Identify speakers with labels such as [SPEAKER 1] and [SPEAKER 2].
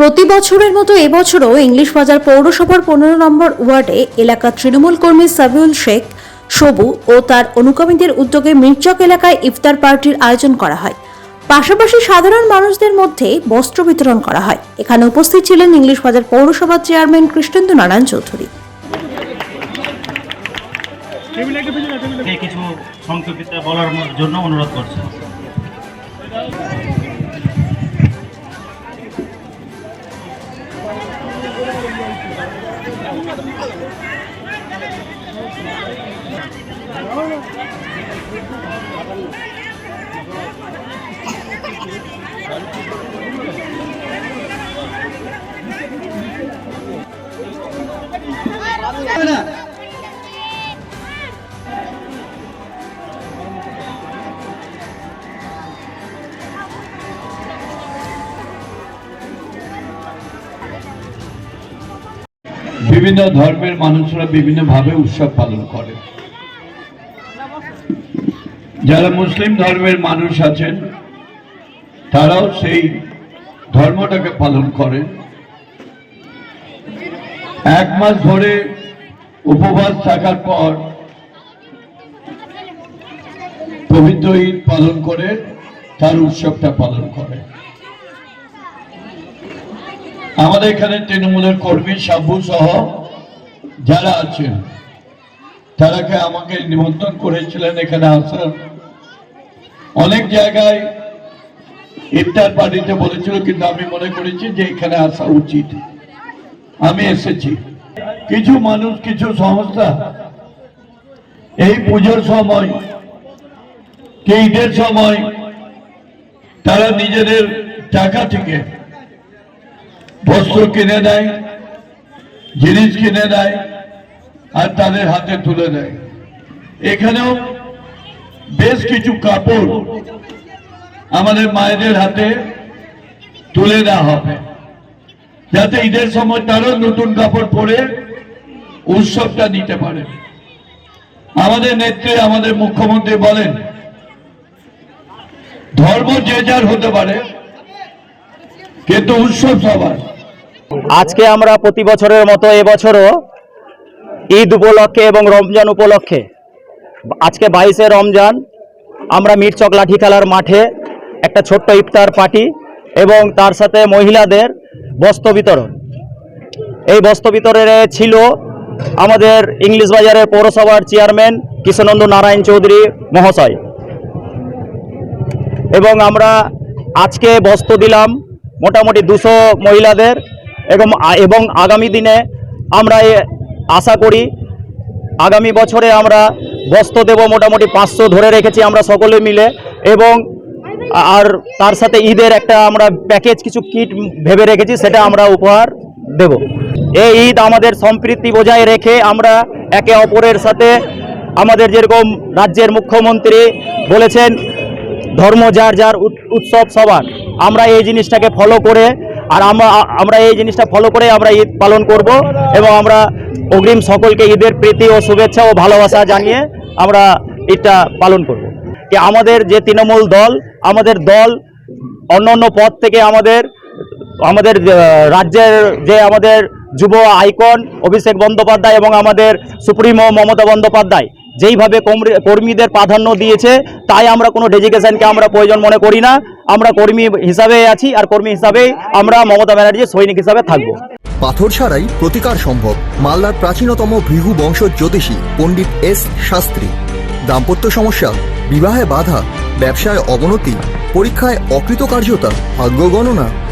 [SPEAKER 1] প্রতি বছরের মতো এবছরও ইংলিশ বাজার পৌরসভার পনেরো নম্বর ওয়ার্ডে এলাকার তৃণমূল কর্মী সাবিউল শেখ, সবু ও তার অনুগামীদের উদ্যোগে মির্চক এলাকায় ইফতার পার্টির আয়োজন করা হয়। পাশাপাশি সাধারণ মানুষদের মধ্যে বস্ত্র বিতরণ করা হয়। এখানে উপস্থিত ছিলেন ইংলিশ বাজার পৌরসভার চেয়ারম্যান কৃষ্ণেন্দু নারায়ণ চৌধুরী।
[SPEAKER 2] কিছু সংক্ষেপিত বলার জন্য অনুরোধ করছি। Thank you.
[SPEAKER 3] বিভিন্ন ধর্মের মানুষরা বিভিন্নভাবে উৎসব পালন করে। যারা মুসলিম ধর্মের মানুষ আছেন, তারাও সেই ধর্মটাকে পালন করে এক মাস ধরে উপবাস থাকার পর পবিত্র ঈদ পালন করে, তার উৎসবটা পালন করে। আমাদের এখানে তৃণমূলের কর্মী সাবু সহ যারা আছেন, তারাকে আমাকে নিমন্ত্রণ করেছিলেন এখানে আসার। অনেক জায়গায় ইফতার পার্টিতে বলেছিল, কিন্তু আমি মনে করেছি যে এখানে আসা উচিত। আমি এসেছি। কিছু মানুষ, কিছু সংস্থা এই পুজোর সময় কি ঈদের সময়, তারা নিজেদের টাকা থেকে বস্ত্র কিনে দেয় জিনিস কিনে দেয় আর তাদের হাতে তুলে দেয়। এখানেও বেশ কিছু কাপড় আমাদের মায়েদের হাতে তুলে দেওয়া হবে। যাতে ঈদের সময় তারও নতুন কাপড় পরে উৎসবটা নিতে পারে। আমাদের নেত্রী, আমাদের মুখ্যমন্ত্রী বলেন, ধর্ম যে যার হতে পারে, কিন্তু উৎসব সবার।
[SPEAKER 4] আজকে আমরা প্রতি বছরের মতো এবছরও ঈদ উপলক্ষে এবং রমজান উপলক্ষে, আজকে বাইশে রমজান, আমরা মিরচক লাঠি খেলার মাঠে একটা ছোট্ট ইফতার পার্টি এবং তার সাথে মহিলাদের বস্ত্র বিতরণ। এই বস্ত্র বিতরণে ছিল আমাদের ইংলিশ বাজারের পৌরসভার চেয়ারম্যান কৃষ্ণনন্দ নারায়ণ চৌধুরী মহাশয়। এবং আমরা আজকে বস্ত্র দিলাম মোটামুটি দুশো মহিলাদের এবং এবং আগামী দিনে আমরা এ আশা করি আগামী বছরে আমরা বস্ত্র দেব মোটামুটি পাঁচশো ধরে রেখেছি আমরা সকলে মিলে এবং আর তার সাথে ঈদের একটা আমরা প্যাকেজ কিছু কিট ভেবে রেখেছি, সেটা আমরা উপহার দেব। এই ঈদ আমাদের সম্প্রীতি বজায় রেখে আমরা একে অপরের সাথে আমাদের যেরকম রাজ্যের মুখ্যমন্ত্রী বলেছেন, ধর্ম যার যার উৎ- উৎসব সবার। আমরা এই জিনিসটাকে ফলো করে আর আমরা আমরা এই জিনিসটা ফলো করে আমরা ঈদ পালন করব এবং আমরা অগ্রিম সকলকে ঈদের প্রীতি ও শুভেচ্ছা ও ভালোবাসা জানিয়ে আমরা ঈদটা পালন করব। কি আমাদের যে তৃণমূল দল, আমাদের দল অন্য অন্য পদ থেকে আমাদের আমাদের রাজ্যের যে আমাদের যুব আইকন অভিষেক বন্দ্যোপাধ্যায় এবং আমাদের সুপ্রিমো মমতা বন্দ্যোপাধ্যায় যেইভাবে কর্মীদের প্রাধান্য দিয়েছে, তাই আমরা কোনো ডেজিগেশনকে আমরা প্রয়োজন মনে করি না। আমরা কর্মী হিসাবে আছি আর কর্মী হিসাবে আমরা মমতা ব্যানার্জির সৈনিক হিসাবে থাকব।
[SPEAKER 5] পাথর ছাড়াই প্রতিকার সম্ভব। মালদার প্রাচীনতম ভৃহু বংশ জ্যোতিষী পণ্ডিত এস শাস্ত্রী। দাম্পত্য সমস্যা, বিবাহে বাধা, ব্যবসায় অবনতি, পরীক্ষায় অকৃতকার্যতা, ভাগ্য গণনা